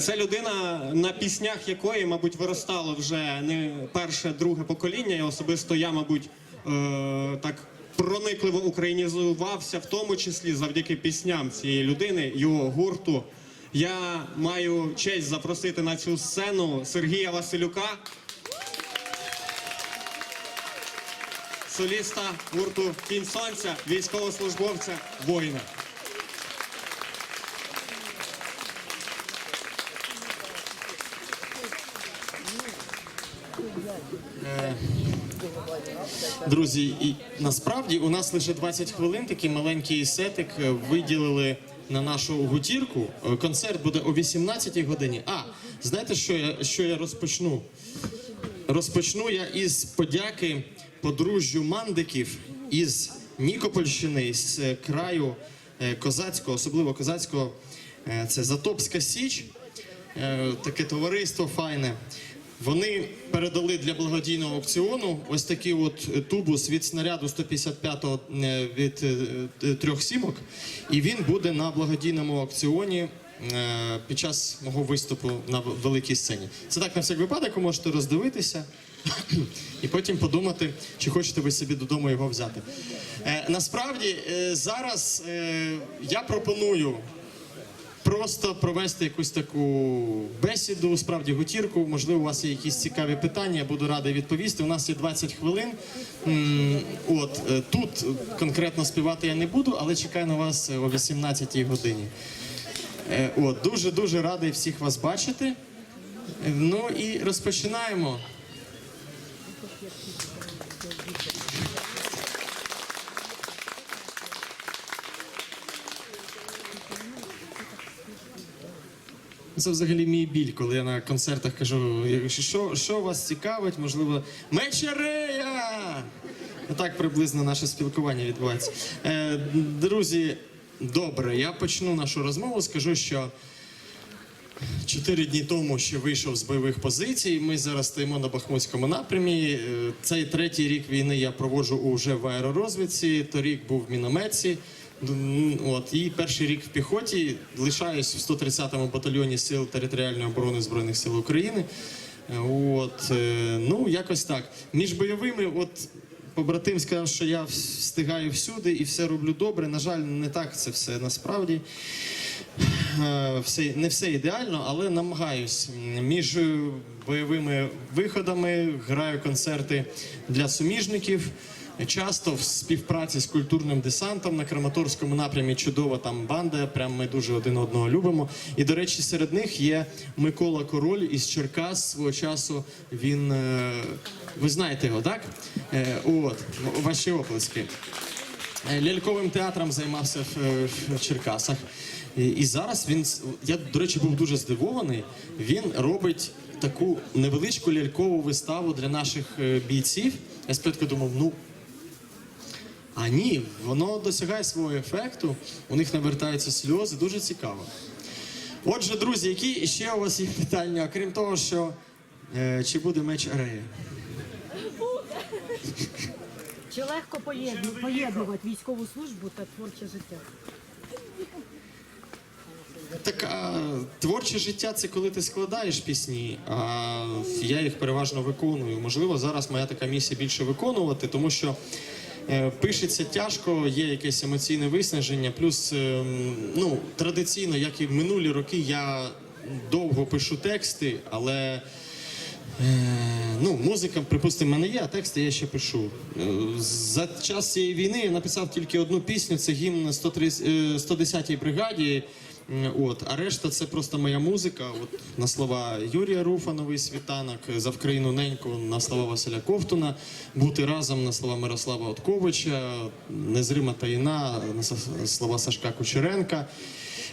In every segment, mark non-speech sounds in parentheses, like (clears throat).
Це людина, на піснях якої, мабуть, виростало вже не перше, друге покоління. І особисто я, мабуть, е, так проникливо українізувався, в тому числі завдяки пісням цієї людини, його гурту. Я маю честь запросити на цю сцену Сергія Василюка, соліста гурту Кінь Сонця, військовослужбовця, воїна. Друзі, і насправді у нас лише 20 хвилин, такий маленький сетик е, виділили на нашу гутірку. Е, Концерт буде о 18 годині. А, знаєте, що я, що я розпочну? Розпочну я із подяки подружжю Мандиків із Нікопольщини, з е, краю козацького, особливо козацького. Це Затопська Січ, таке товариство файне. Вони передали для благодійного аукціону ось такий от е, тубус від снаряду 155-го е, від е, трьох сімок, і він буде на благодійному аукціоні під час мого виступу на великій сцені. Це так на всяк випадок, ви можете роздивитися і потім подумати, чи хочете ви собі додому його взяти. Насправді зараз я пропоную просто провести якусь таку бесіду, справді гутірку. Можливо, у вас є якісь цікаві питання, я буду радий відповісти. У нас є 20 хвилин. От е, тут конкретно співати я не буду, але чекаю на вас о 18 годині. Е, От, дуже дуже радий всіх вас бачити. Е, Ну і розпочинаємо. Це взагалі мій біль, коли я на концертах кажу, що, що вас цікавить, можливо, мечерея! Так приблизно наше спілкування відбувається. Е, друзі, добре, я почну нашу розмову. Скажу, що чотири дні тому ще вийшов з бойових позицій. Ми зараз стоїмо на Бахмутському напрямі. Е, Цей третій рік війни я проводжу вже в аеророзвідці. Торік був в мінометці. От і перший рік в піхоті лишаюсь в 130-му батальйоні сил територіальної оборони збройних сил України. От е, ну якось так. Між бойовими, от побратим сказав, що я встигаю всюди і все роблю добре. На жаль, не так це все насправді. Е, все, не все ідеально, але намагаюсь. Між е, бойовими виходами граю концерти для суміжників. Часто в співпраці з культурним десантом на Краматорському напрямі чудова там банда. Прям ми дуже один одного любимо. І до речі, серед них є Микола Король із Черкас. Свого часу він е, ви знаєте його, так? Е, От ваші оплески. Е, Ляльковим театром займався в, Черкасах. І, зараз він, я, до речі, був дуже здивований. Він робить таку невеличку лялькову виставу для наших бійців. Я спочатку думав, ну. А ні, воно досягає свого ефекту, у них навертаються сльози, дуже цікаво. Отже, друзі, які ще у вас є питання, окрім того, що е, чи буде меч Арея? Чи легко поєдну- поєднувати військову службу та творче життя? Так а, творче життя це коли ти складаєш пісні, а я їх переважно виконую. Можливо, зараз моя така місія більше виконувати, тому що пишеться тяжко, є якесь емоційне виснаження. Плюс е, ну, традиційно, як і в минулі роки, я довго пишу тексти, але. Е, Ну, музика, припустимо, мене є, а тексти я ще пишу. Е, За час цієї війни я написав тільки одну пісню, це гімн 130, е, 110-й бригаді. М, От, а решта це просто моя музика. От, на слова Юрія Руфа, новий світанок, за Вкраїну неньку на слова Василя Ковтуна, бути разом на слова Мирослава Отковича, незрима таїна на слова Сашка Кучеренка.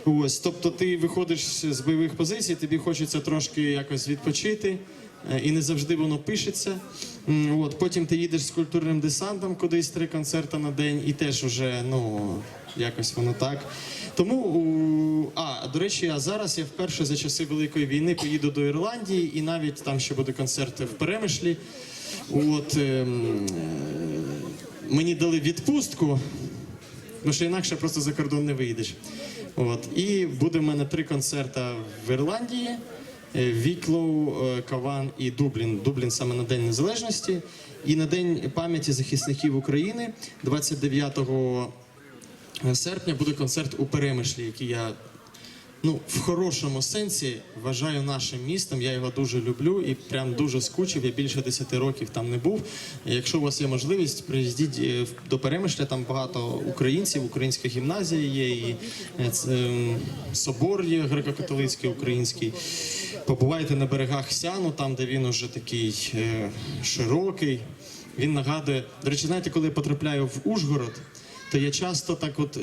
Ось, тобто ти виходиш з бойових позицій, тобі хочеться трошки якось відпочити. е, І не завжди воно пишеться. От, потім ти їдеш з культурним десантом кудись три концерти на день, і теж уже ну, якось воно так. Тому, у- а, до речі, а зараз я вперше за часи Великої війни поїду до Ірландії, і навіть там ще буде концерт в Перемишлі. От, ем, е, мені дали відпустку, тому що інакше просто за кордон не виїдеш. От. І буде в мене три концерти в Ірландії. е, Віклоу, е, Каван і Дублін. Дублін саме на День Незалежності. І на День пам'яті захисників України 29 серпня буде концерт у Перемишлі, який я ну, в хорошому сенсі вважаю нашим містом. Я його дуже люблю і прям дуже скучив. Я більше 10 років там не був. Якщо у вас є можливість, приїздіть е, до Перемишля, там багато українців, українська гімназія є, і це, собор є греко-католицький український. Побувайте на берегах Сяну, там, де він уже такий е, широкий. Він нагадує, до речі, знаєте, коли я потрапляю в Ужгород, то я часто так, от е,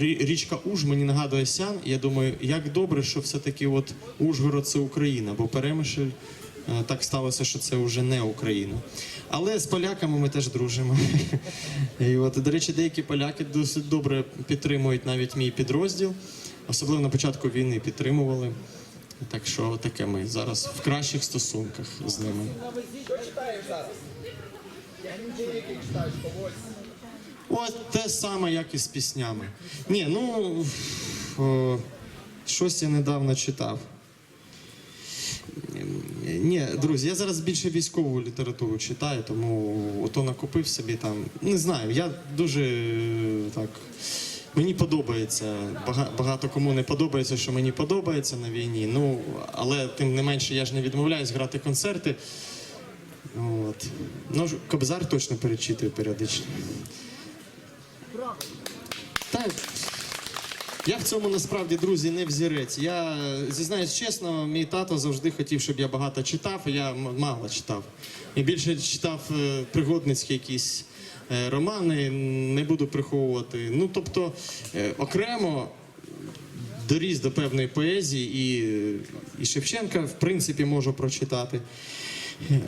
річка Уж мені нагадує Сян. Я думаю, як добре, що все-таки от Ужгород це Україна, бо Перемишль е, так сталося, що це вже не Україна. Але з поляками ми теж дружимо. (laughs) І от, до речі, деякі поляки досить добре підтримують навіть мій підрозділ. Особливо на початку війни підтримували. Так що таке ми зараз в кращих стосунках з ними. От те саме, як і з піснями. Ні, ну о, щось я недавно читав. Ні, друзі, я зараз більше військову літературу читаю, тому ото накупив собі там. Не знаю, я дуже е, так. Мені подобається. Багато кому не подобається, що мені подобається на війні. Ну, але тим не менше я ж не відмовляюсь грати концерти. От. Ну, Кобзар точно перечитую періодично. Так. Я в цьому насправді, друзі, не взірець. Я зізнаюсь чесно, мій тато завжди хотів, щоб я багато читав, я мало читав. І більше читав е, пригодницькі якісь е, романи, не буду приховувати. Ну, тобто, е, окремо доріс до певної поезії, і, і Шевченка, в принципі, можу прочитати.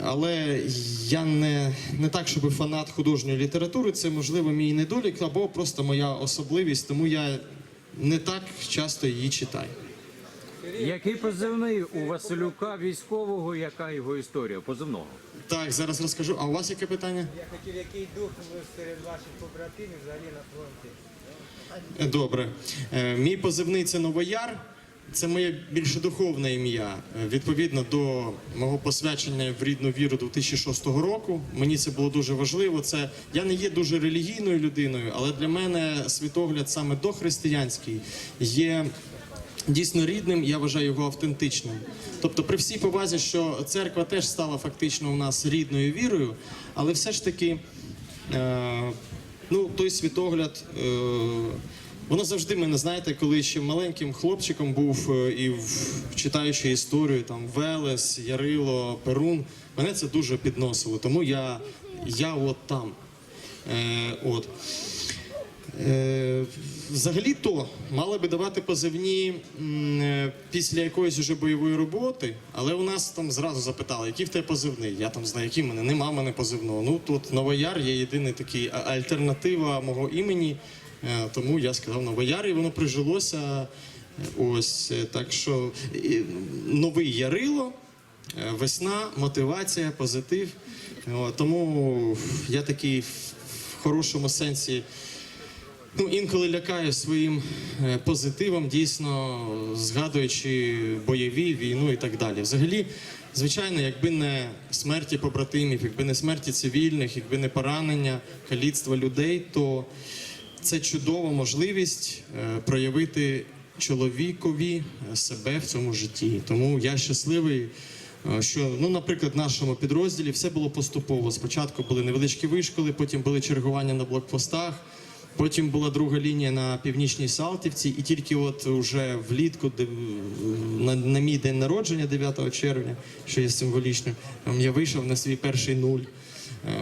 Але я не, не так, щоб фанат художньої літератури, це можливо мій недолік або просто моя особливість, тому я не так часто її читаю. Який позивний у Василюка військового, яка його історія позивного? Так, зараз розкажу. А у вас яке питання? Я хотів, який дух серед ваших побратимів взагалі на фронті? Добре. Е, Мій позивний це Новояр. Це моє більше духовне ім'я. Е, Відповідно до мого посвячення в рідну віру 2006 року. Мені це було дуже важливо. Це я не є дуже релігійною людиною, але для мене світогляд саме дохристиянський є. Дійсно рідним, я вважаю його автентичним. Тобто, при всій повазі, що церква теж стала фактично у нас рідною вірою, але все ж таки Е, ну, той світогляд, е, воно завжди мене, знаєте, коли ще маленьким хлопчиком був е, і читаючи історію, там Велес, Ярило, Перун, мене це дуже підносило. Тому я, я от там. Е, от. Е, Взагалі-то мали би давати позивні м, е, після якоїсь уже бойової роботи, але у нас там зразу запитали, який в тебе позивний. Я там знаю, який мене нема в мене позивного. Ну тут Новояр є єдиний такий альтернатива мого імені. Е, Тому я сказав Новояр, і воно прижилося. Ось е, так що новий Ярило, е, весна, мотивація, позитив. Тому я такий в хорошому сенсі. Ну, інколи лякаю своїм позитивом, дійсно згадуючи бойові, війну і так далі. Взагалі, звичайно, якби не смерті побратимів, якби не смерті цивільних, якби не поранення, каліцтва людей, то це чудова можливість е, проявити чоловікові е, себе в цьому житті. Тому я щасливий. е, Що, ну, наприклад, в нашому підрозділі все було поступово. Спочатку були невеличкі вишколи, потім були чергування на блокпостах. Потім була друга лінія на північній Салтівці, і тільки от уже влітку, на, на мій день народження, 9 червня, що є символічним, ем, я вийшов на свій перший нуль.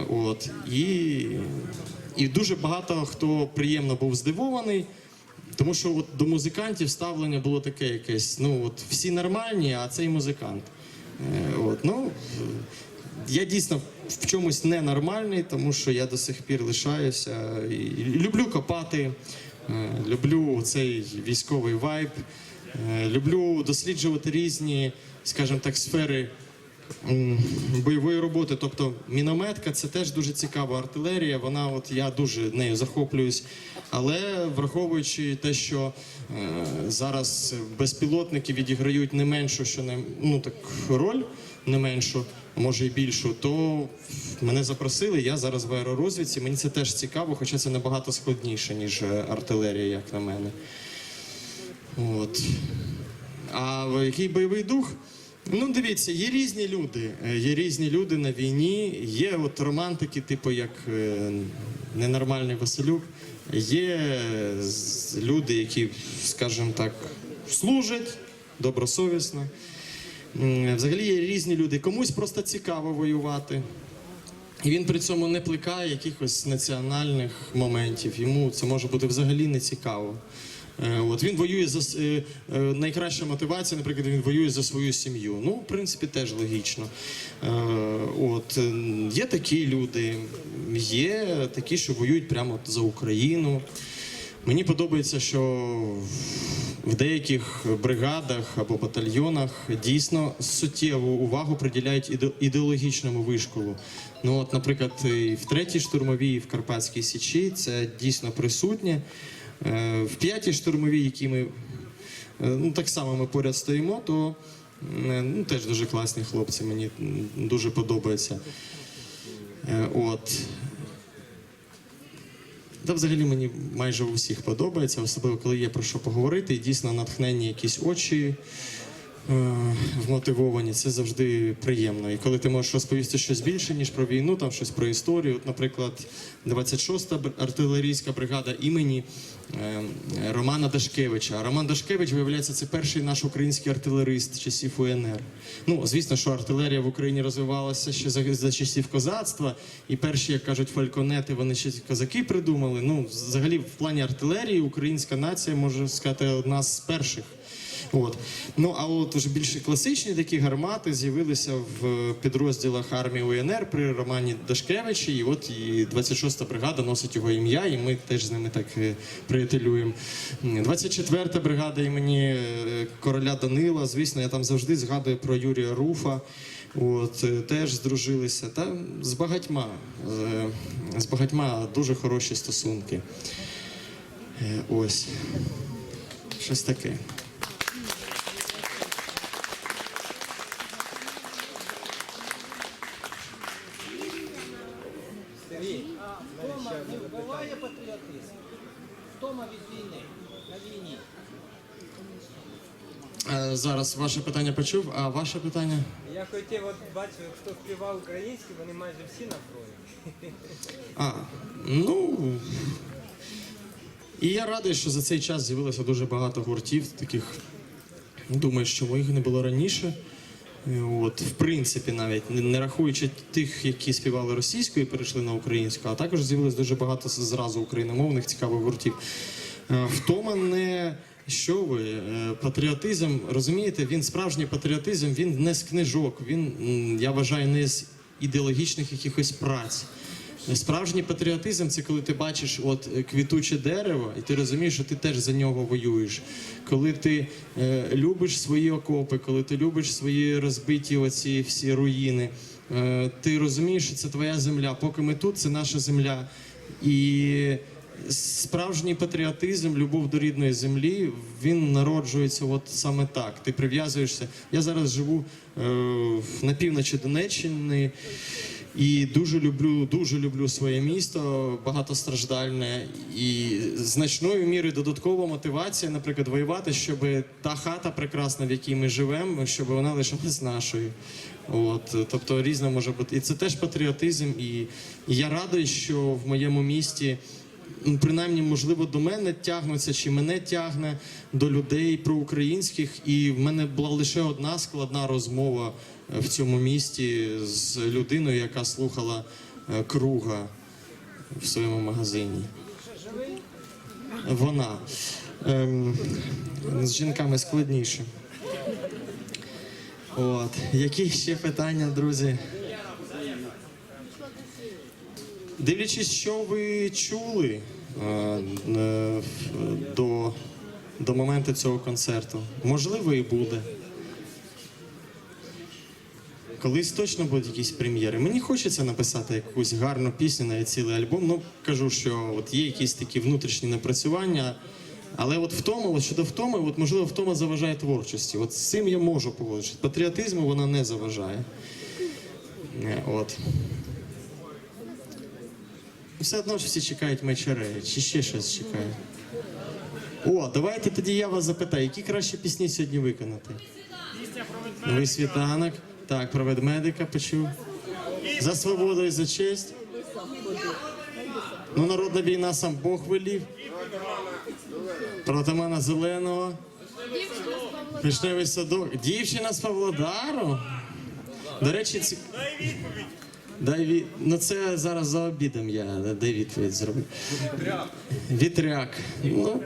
От. І, і дуже багато хто приємно був здивований. Тому що от до музикантів ставлення було таке якесь: ну от всі нормальні, а цей музикант. Е, От, ну, я дійсно в чомусь ненормальний, тому що я до сих пір лишаюся і, і люблю копати, е, люблю цей військовий вайб, е, люблю досліджувати різні, скажімо так, сфери бойової роботи. Тобто мінометка це теж дуже цікава артилерія. Вона, от я дуже нею захоплююсь. Але враховуючи те, що е, зараз безпілотники відіграють не меншу, що не ну так роль, не меншу, може і більшу, то мене запросили. Я зараз в аеророзвідці. Мені це теж цікаво, хоча це набагато складніше, ніж е, артилерія, як на мене. От. А який бойовий дух? Ну, дивіться, є різні люди. Е, Є різні люди на війні. Є от романтики, типу як е, ненормальний Василюк. Є е, люди, які, скажімо так, служать добросовісно. Взагалі є різні люди. Комусь просто цікаво воювати. І він при цьому не плекає якихось національних моментів. Йому це може бути взагалі не цікаво. Е, От він воює за е, е, найкраща мотивація, наприклад, він воює за свою сім'ю. Ну, в принципі, теж логічно. От є такі люди, є такі, що воюють прямо за Україну. Мені подобається, що в деяких бригадах або батальйонах дійсно суттєву увагу приділяють іде- ідеологічному вишколу. Ну, от, наприклад, і в третій штурмовій, і в Карпатській Січі це дійсно присутнє. Е, В п'ятій штурмовій, які ми е, ну, так само ми поряд стоїмо, то е, ну, теж дуже класні хлопці, мені дуже подобається. От. Та взагалі мені майже у всіх подобається, особливо коли є про що поговорити, і дійсно натхненні якісь очі вмотивовані, це завжди приємно. І коли ти можеш розповісти щось більше, ніж про війну, там щось про історію. От, наприклад, 26-та артилерійська бригада імені е, Романа Дашкевича. Роман Дашкевич, виявляється, це перший наш український артилерист часів УНР. Ну, звісно, що артилерія в Україні розвивалася ще за, за часів козацтва, і перші, як кажуть, фальконети, вони ще козаки придумали. Ну, взагалі, в плані артилерії українська нація, можна сказати, одна з перших. От. Ну, а от вже більш класичні такі гармати з'явилися в підрозділах армії УНР при Романі Дашкевичі. І от і 26-та бригада носить його ім'я, і ми теж з ними так е, приятелюємо. 24-та бригада імені е, короля Данила. Звісно, я там завжди згадую про Юрія Руфа. От, е, теж здружилися. Та з багатьма, е, з багатьма дуже хороші стосунки. Е, Ось. Щось таке. Ваше питання почув, а ваше питання? Я хотів, от бачу, хто співав українською, вони майже всі на фронті. А, ну. І я радий, що за цей час з'явилося дуже багато гуртів таких. Думаю, що моїх не було раніше. От, в принципі, навіть не- рахуючи тих, які співали російською і перейшли на українську, а також з'явилось дуже багато зразу україномовних цікавих гуртів. Е, Втома не що ви, е, патріотизм, розумієте, він справжній патріотизм, він не з книжок, він, я вважаю, не з ідеологічних якихось праць. Справжній патріотизм це коли ти бачиш от е, квітуче дерево, і ти розумієш, що ти теж за нього воюєш. Коли ти е, любиш свої окопи, коли ти любиш свої розбиті оці всі руїни, е, ти розумієш, що це твоя земля. Поки ми тут, це наша земля. І справжній патріотизм, любов до рідної землі, він народжується от саме так. Ти прив'язуєшся. Я зараз живу е, на півночі Донеччини. І дуже люблю, дуже люблю своє місто, багатостраждальне і значною мірою додаткова мотивація, наприклад, воювати, щоб та хата прекрасна, в якій ми живемо, щоб вона лишалась нашою. От, тобто різна може бути. І це теж патріотизм. І, і я радий, що в моєму місті. Принаймні, можливо, до мене тягнуться, чи мене тягне до людей проукраїнських. І в мене була лише одна складна розмова е, в цьому місті з людиною, яка слухала е, круга в своєму магазині. Вона ем, з жінками складніше. От. Які ще питання, друзі? Дивлячись, що ви чули е, е, до, до моменту цього концерту, можливо, і буде. колись точно будуть якісь прем'єри. Мені хочеться написати якусь гарну пісню, навіть цілий альбом. Ну кажу, що от є якісь такі внутрішні напрацювання. Але от втома, от щодо втоми, от можливо, втома заважає творчості. От з цим я можу погодитися. Патріотизму вона не заважає. Е, От. Все одно ж всі чекають мечерея, чи ще щось чекають. О, давайте тоді я вас запитаю, які краще пісні сьогодні виконати? Новий світанок. Так, про ведмедика почув. За свободу і за честь. Ну, народна війна сам Бог велів. Про атамана Зеленого. Вишневий садок. Дівчина з Павлодару. До речі, ці... Дай від... Ну це зараз за обідом я дай відповідь зроблю. Вітряк. Ну.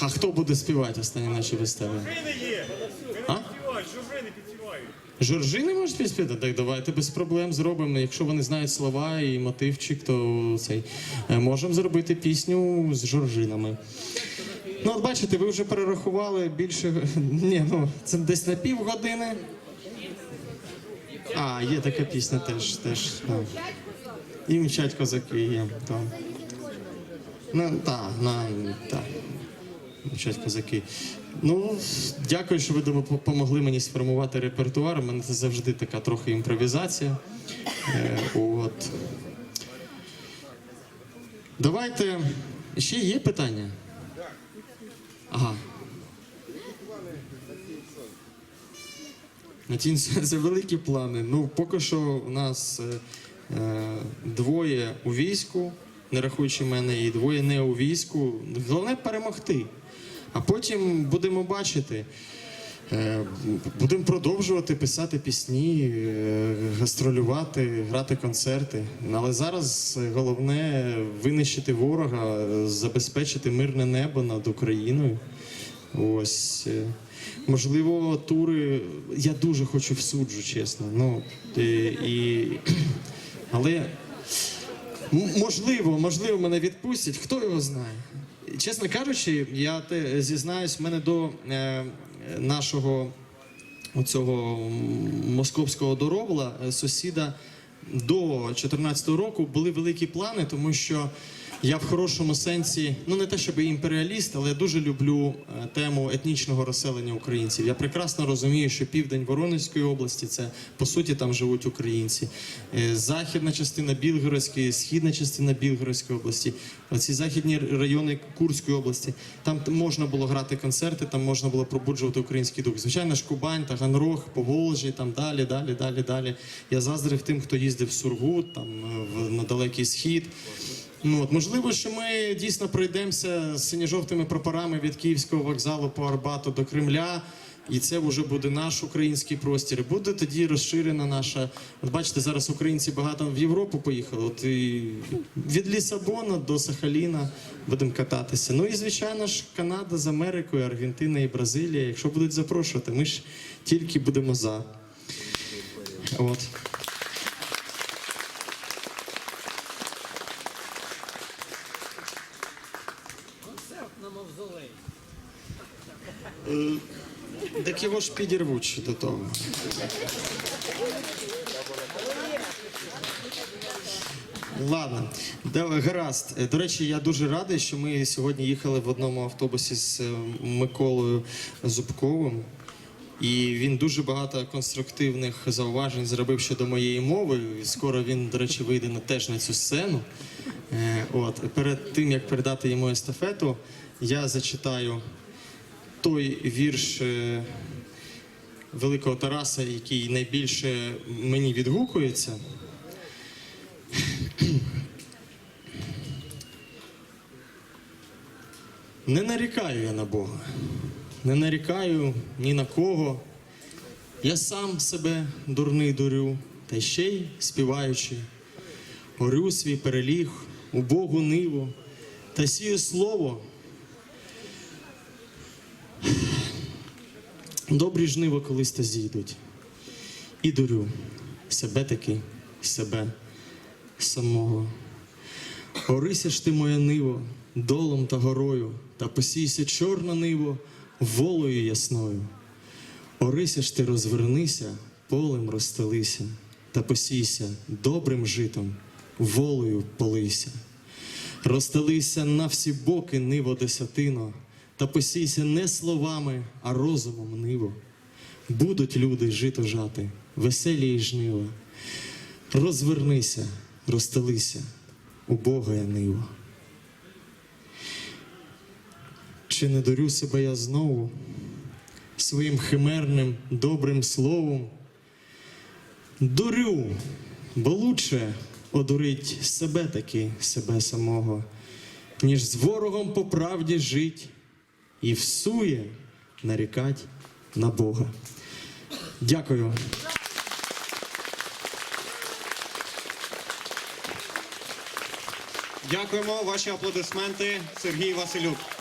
А хто буде співати останні наші вистави? А? Жоржини можуть підспівати? Так давайте без проблем зробимо. Якщо вони знають слова і мотивчик, то цей е, можемо зробити пісню з жоржинами. Ну, от бачите, ви вже перерахували більше. (laughs) Ні, ну це десь на півгодини. А, є така пісня теж. теж ну. І мчать козаки є. То. Ну, так, на, так. Мчать козаки. Ну, дякую, що ви допомогли мені сформувати репертуар. У мене це завжди така трохи імпровізація. Е, от. Давайте. Ще є питання? Ага. Тінь це (laughs) це великі плани. Ну, поки що у нас е, е, двоє у війську, не рахуючи мене, і двоє не у війську. Головне перемогти. А потім будемо бачити. Е, Будемо продовжувати писати пісні, е, гастролювати, грати концерти. Але зараз головне винищити ворога, забезпечити мирне небо над Україною. Ось. Можливо, тури. Я дуже хочу в суджу, чесно. Ну, е, і... (clears throat) Але можливо, можливо, мене відпустять. Хто його знає? Чесно кажучи, я те зізнаюсь, в мене до е, нашого оцього московського доробла, е, сусіда до 2014 року були великі плани, тому що я в хорошому сенсі, ну не те, щоб імперіаліст, але я дуже люблю е, тему етнічного розселення українців. Я прекрасно розумію, що південь Воронезької області це по суті там живуть українці. Е, Західна частина Білгородської, східна частина Білгородської області, оці західні райони Курської області. Там можна було грати концерти, там можна було пробуджувати український дух. Звичайно ж, Кубань, Таганрог, Поволжі, там далі, далі, далі, далі. Я заздрив тим, хто їздив в Сургут, там е, на далекий схід. Ну, от, можливо, що ми дійсно пройдемося з синьо-жовтими прапорами від Київського вокзалу по Арбату до Кремля. І це вже буде наш український простір. Буде тоді розширена наша. От бачите, зараз українці багато в Європу поїхали. От і від Лісабона до Сахаліна будемо кататися. Ну і звичайно ж, Канада з Америкою, Аргентина і Бразилія. Якщо будуть запрошувати, ми ж тільки будемо за. От. На мавзолей. Так його ж підірвуть ще до того. Ладно, гаразд. Е, До речі, я дуже радий, що ми сьогодні їхали в одному автобусі з е, Миколою Зубковим. І він дуже багато конструктивних зауважень зробив щодо моєї мови. Скоро він, до речі, вийде на теж на цю сцену. Е, От перед тим як передати йому естафету, я зачитаю той вірш е, великого Тараса, який найбільше мені відгукується. Не нарікаю я на Бога, не нарікаю ні на кого. Я сам себе дурний дурю, та ще й співаючи, орю свій переліг у Богу ниву та сію слово. Добрі жнива колись та зійдуть. І дурю себе таки, себе самого. Орися ж ти моя ниво, долом та горою, та посійся чорна ниво волою ясною. Орися ж ти розвернися, полем розстелися, та посійся добрим житом, волею полися. Розстелися на всі боки ниво десятино, та посійся не словами, а розумом ниво. Будуть люди жито жати, веселі й жнива. Розвернися, розстелися, убога я ниво. Чи не дорю себе я знову своїм химерним добрим словом? Дурю, бо лучше одурить себе таки, себе самого, ніж з ворогом по правді жить і всує нарікать на Бога. Дякую. Дякуємо. Ваші аплодисменти, Сергій Василюк.